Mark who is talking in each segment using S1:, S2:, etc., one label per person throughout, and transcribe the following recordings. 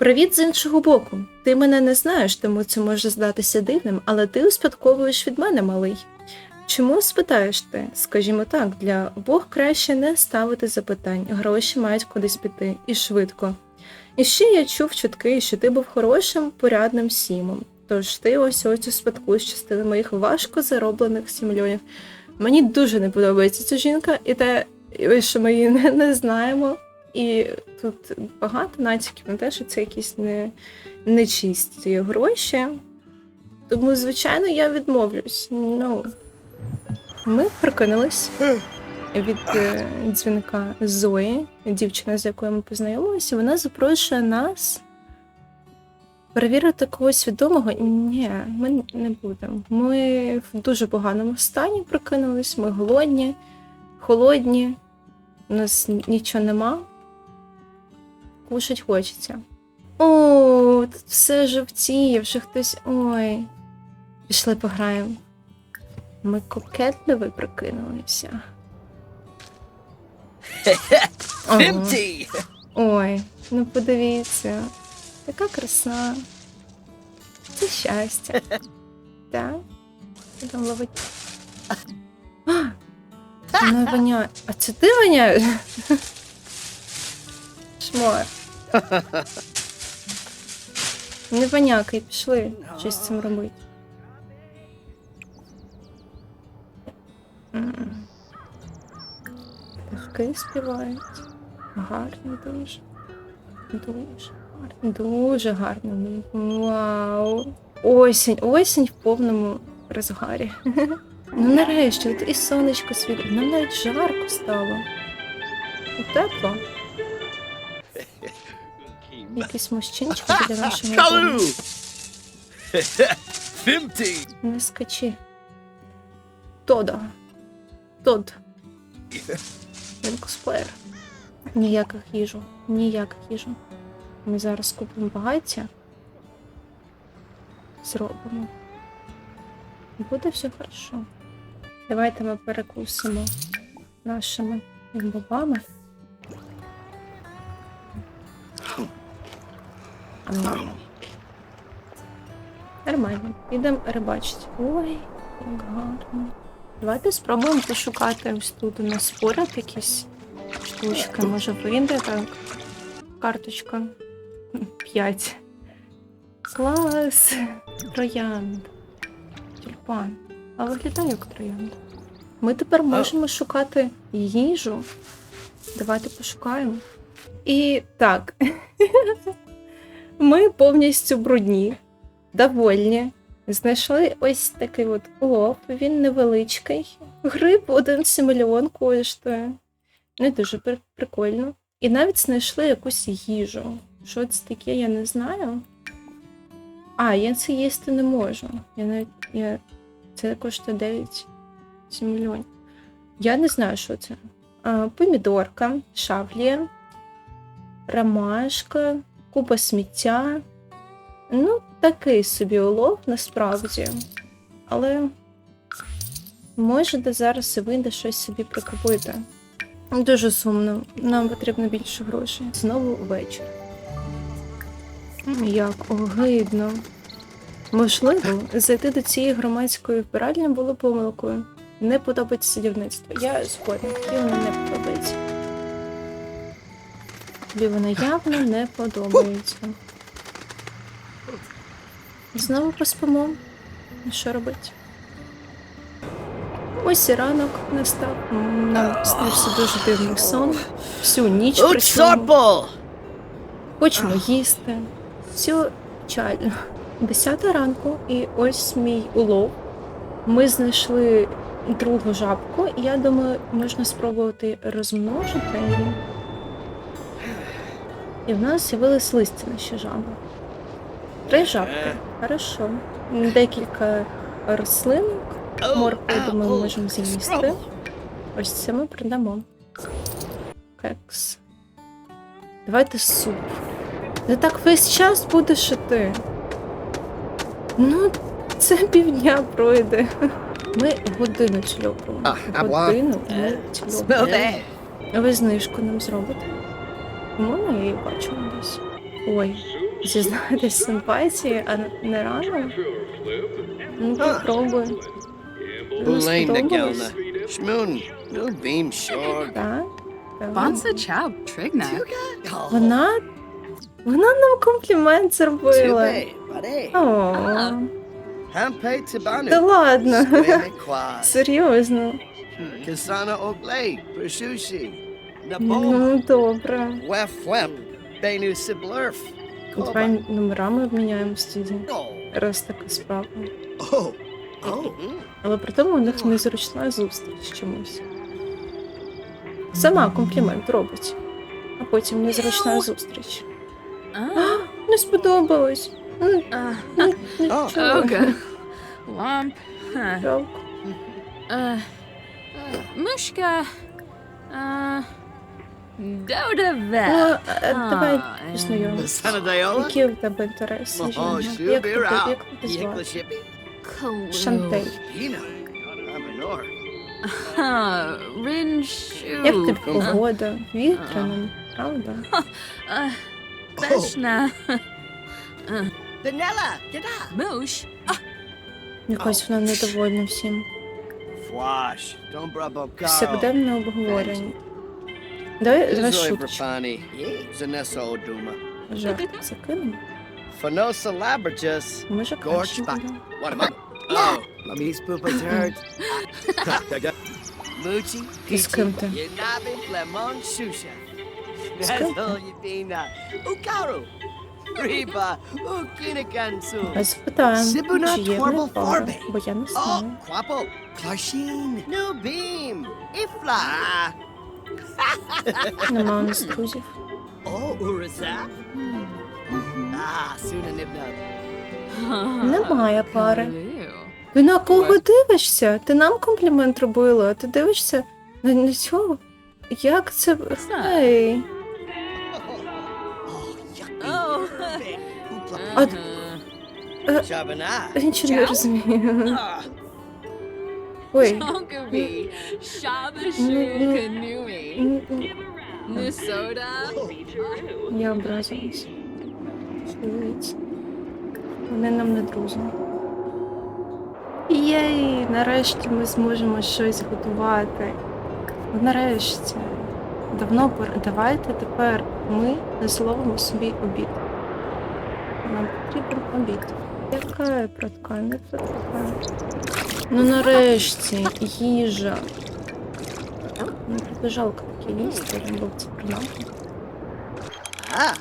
S1: Привіт з іншого боку. Ти мене не знаєш, тому це може здатися дивним, але ти успадковуєш від мене малий. Чому спитаєш ти? Скажімо так, для обох краще не ставити запитань, гроші мають кудись піти і швидко. І ще я чув чутки, що ти був хорошим, порядним сімом. Тож ти ось ось успадкуєш частини моїх важко зароблених 7 мільйонів. Мені дуже не подобається ця жінка, і те, що ми її не, не знаємо. І тут багато натяків на те, що це якісь не, нечисті гроші. Тому, звичайно, я відмовлюсь. Ну, ми прокинулись від е, дзвінка Зої, дівчина, з якою ми познайомилися. Вона запрошує нас перевірити когось відомого. Ні, ми не будемо. Ми в дуже поганому стані прокинулись, ми голодні, холодні, у нас нічого нема. Кушать хочеться. О, тут все жовтіє, вже хтось. Ой. Пішли пограємо. Ми кокетливо прокинулися. Ага.
S2: Empty!
S1: Ой, ну подивіться, така краса. Це щастя. Так? Там ловить? А! Вона воняє. А це ти воняєш? Шмар. Не вонякай, пішли щось з цим робити. Пташки співають. Гарно дуже. Дуже гарно. Дуже гарно. Вау. Осінь. Осінь в повному розгарі. Ну нарешті, от і сонечко світить. Нам навіть жарко стало. Тепло. Якийсь мужчинчик біля нашого дому.
S2: Empty!
S1: Не скачи. Тодо. Тод. Він косплеєр. Ніяких їжу. Ніяких їжу. Ми зараз купимо багаття. Зробимо. І буде все хорошо. Давайте ми перекусимо нашими бобами. Нормально. Підемо рибачити. Ой, як гарно. Давайте спробуємо пошукати ось тут у нас поряд якісь штучки. Може вийде так. Карточка. П'ять. Клас! Троянд. Тюльпан. А виглядає як троянд. Ми тепер можемо шукати їжу. Давайте пошукаємо. І так. Ми повністю брудні, довольні. Знайшли ось такий от улов, він невеличкий. Гриб один симільон коштує. Не дуже при- прикольно. І навіть знайшли якусь їжу. Що це таке, я не знаю. А, я це їсти не можу. Я навіть. Я... Це коштує 9 мільйонів. Я не знаю, що це. А, помідорка, шавлі, ромашка, купа сміття. Ну, такий собі улов насправді. Але може де зараз і вийде щось собі прикупити. Дуже сумно. Нам потрібно більше грошей. Знову вечір. Як огидно. Можливо, зайти до цієї громадської вбиральні було помилкою. Не подобається садівництво. Я згодна, тобі воно не подобається. Тобі воно явно не подобається. Знову поспимо. Що робити? Ось і ранок настав. Нам снився дуже дивний сон. Всю ніч
S2: Oat
S1: Хочемо їсти. Всю чально. Десята ранку, і ось мій улов. Ми знайшли другу жабку, і я думаю, можна спробувати розмножити її. І в нас з'явились листяна ще жаба. Три жабки. Хорошо. Декілька рослин. Моркву, я думаю, ми можемо з'їсти. Ось це ми продамо. Кекс. Давайте суп. Не так весь час будеш іти. Ну, це півдня пройде. Ми годину чльопимо. Годину ми чльопимо. ви знижку нам зробите? Можна я її бачила десь? Ой, Зізнатись симпатії, а не рано? Ну, попробуй. Ну. Так. Вона. Вона нам комплімент зробила. О, та ладно. Серйозно.
S2: Kasana Oglay. Pershushi. Nabom.
S1: Ну, добре.
S2: Wef Wep. Benu Siblurf.
S1: Давай номерами обміняємось тоді.
S2: Oh.
S1: Раз така справа.
S2: Oh. Oh.
S1: Але при тому у них незручна зустріч чомусь. Сама комплімент робить, а потім незручна зустріч.
S3: Uh,
S1: Не сподобалось. Ну,
S3: uh,
S1: ну, нічого.
S3: Oga. Womp. Huh.
S1: Жалко.
S3: Uh, Vet.
S1: а, давай
S3: Ah,
S1: Які у тебе інтереси?
S2: Oh,
S1: Женя? Як тебе,
S2: Shubira.
S1: як тебе звати? Тобі погода? Вітряно, правда?
S3: Beshna.
S2: Vanilla. G'da.
S3: Moosh.
S1: Якось вона недовольна всім.
S2: Don't up Carl.
S1: Обговорення. Давай, давай шуточку.
S2: Pani. Zanessa Oduma.
S1: Жарт закинемо.
S2: Fanosa Labratus.
S1: Може,
S2: Gorge
S1: краще
S2: back.
S1: буде.
S2: What am I? Oh, Mummy's poopa turd. Moochie,
S1: З ким ти?
S2: Yanabi, Flemon, Shusha.
S1: З ким ти?
S2: Nazo, Yadina, Ukaru. Riba, Ukinakansu.
S1: А запитаємо,
S2: Сибуна
S1: чи є в
S2: Творбл
S1: них пара,
S2: Форбе.
S1: бо я не
S2: Oh,
S1: знаю.
S2: Quapo, Clarsheen, No Beam, Ifla.
S1: Нема у нас друзів.
S2: Oh, Uraza. Ah, Suna Nibna.
S1: Немає пари. Ти на кого дивишся? Ти нам комплімент робила, а ти дивишся на, на цього? Як це? Ей.
S2: Yucky.
S3: Oh.
S1: А. Нічого не розумію. Ой.
S3: Tonkaby. Shabashu. Kanui.
S1: м, м,
S3: Nisoda.
S1: Я образилась. Вони нам не друзі. Єй, нарешті ми зможемо щось готувати. Нарешті. Давно пора. Давайте тепер ми зловимо собі обід. Нам потрібен обід. Яка протка, не протка. Ну нарешті, їжа. Жалко таке їсти, я був це принаймні.
S2: ah.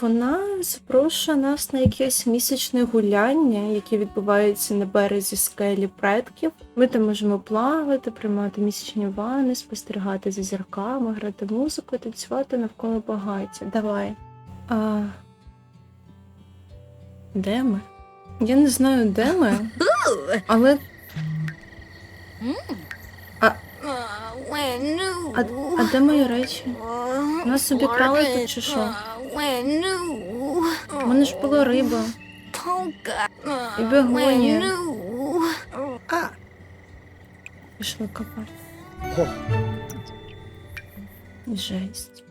S1: Вона запрошує нас на якесь місячне гуляння, яке відбувається на березі скелі предків. Ми там можемо плавати, приймати місячні ванни, спостерігати за зірками, грати музику танцювати навколо багаття. Давай. А... Де ми? Я не знаю, де ми, але а, а де мої речі? Нас обікрали тут чи що? У мене ж була риба. І бегонія.
S2: Ah.
S1: Пішли копати. Жесть.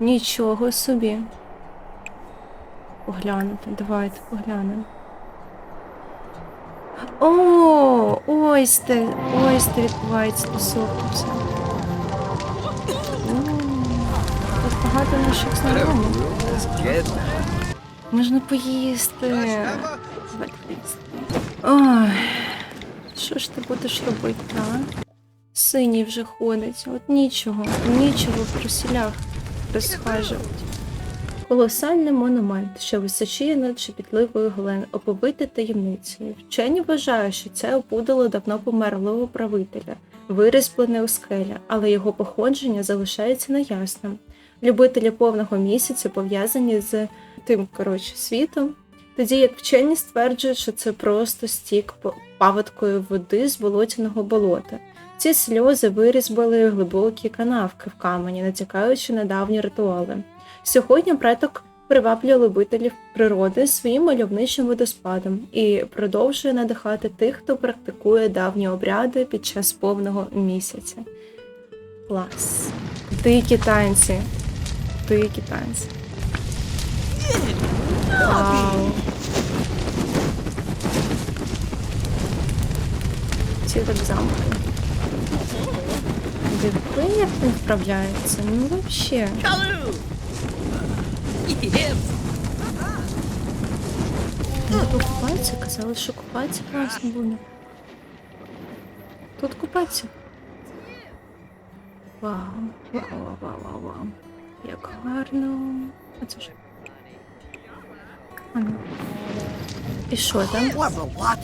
S1: Нічого собі. Поглянути, давайте поглянемо. О, ось де, ось де відбувається тусовка вся. Тут багато наших знайомих. Можна поїсти. Ой, що ж ти будеш робити, а? Синій вже ходить, от нічого, нічого в трусілях розхажувати. Колосальний монумент, що височіє над шепітливою Глен, оповитий таємницею. Вчені вважають, що це опудало давно померлого правителя, вирізблене у скелі, але його походження залишається неясним. Любителі повного місяця пов'язані з тим коротше світом, тоді як вчені стверджують, що це просто стік паводкою води з болотяного болота. Ці сльози вирізбили глибокі канавки в камені, натякаючи на давні ритуали. Сьогодні предок приваблює любителів природи своїм мальовничим водоспадом і продовжує надихати тих, хто практикує давні обряди під час повного місяця. Клас. Дикі танці. крутий китаєць. Вау. Ці так замки. Диви, як він вправляється. Ну вообще. Тут купатися, казали, що купатися класно буде. Тут купатися. Вау, вау, вау, вау, вау, вау. Як гарно. А це ж. А ну. І що там?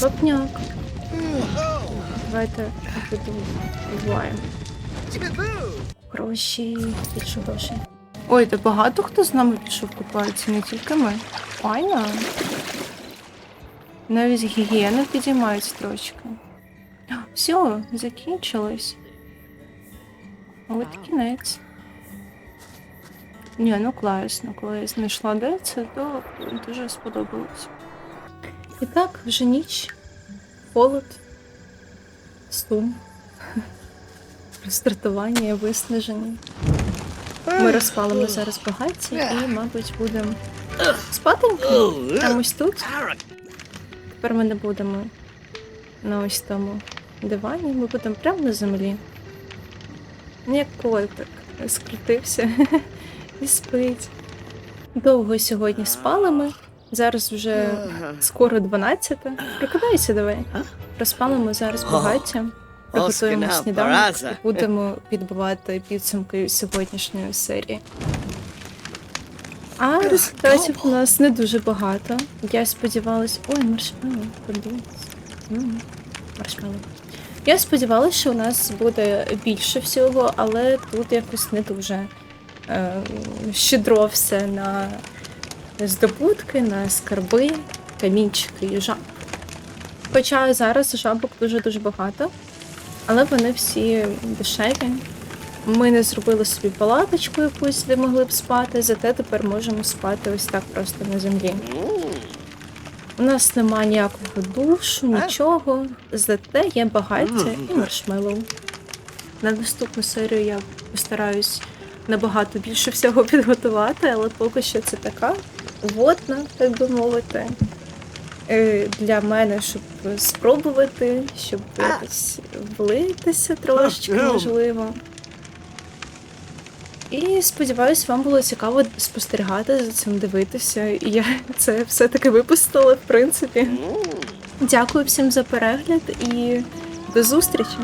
S1: Бабняк. Давайте відбуваємо. Гроші, більше грошей. Ой, та багато хто з нами пішов купатися, не тільки ми. Файно. Навіть гігієна підіймається трошки. Все, закінчилось. От кінець. Ні, ну класно, коли я знайшла де це, то дуже сподобалось. І так, вже ніч, холод, сум, розтратування, виснаження. Ми розпалимо зараз багаття і, мабуть, будемо спати. Там ось тут. Тепер ми не будемо на ось тому дивані, ми будемо прямо на землі. Ну, Як котик скрутився і спить. Довго сьогодні спали ми. Зараз вже скоро 12. Прокидайся давай. Розпалимо зараз багаття. Приготуємо сніданок і будемо підбивати підсумки сьогоднішньої серії. А результатів у нас не дуже багато. Я сподівалась. Ой, маршмеллоу, подивіться. Маршмеллоу. Я сподівалася, що у нас буде більше всього, але тут якось не дуже е, щедро все на здобутки, на скарби, камінчики і жаб. Хоча зараз жабок дуже-дуже багато, але вони всі дешеві. Ми не зробили собі палаточку якусь, де могли б спати, зате тепер можемо спати ось так просто на землі. У нас немає ніякого душу, нічого, зате є багаття і маршмеллоу. На наступну серію я постараюсь набагато більше всього підготувати, але поки що це така водна, так би мовити, для мене, щоб спробувати, щоб якось влитися трошечки, можливо. І сподіваюсь, вам було цікаво спостерігати за цим, дивитися. І я це все-таки випустила, в принципі. Дякую всім за перегляд і до зустрічі!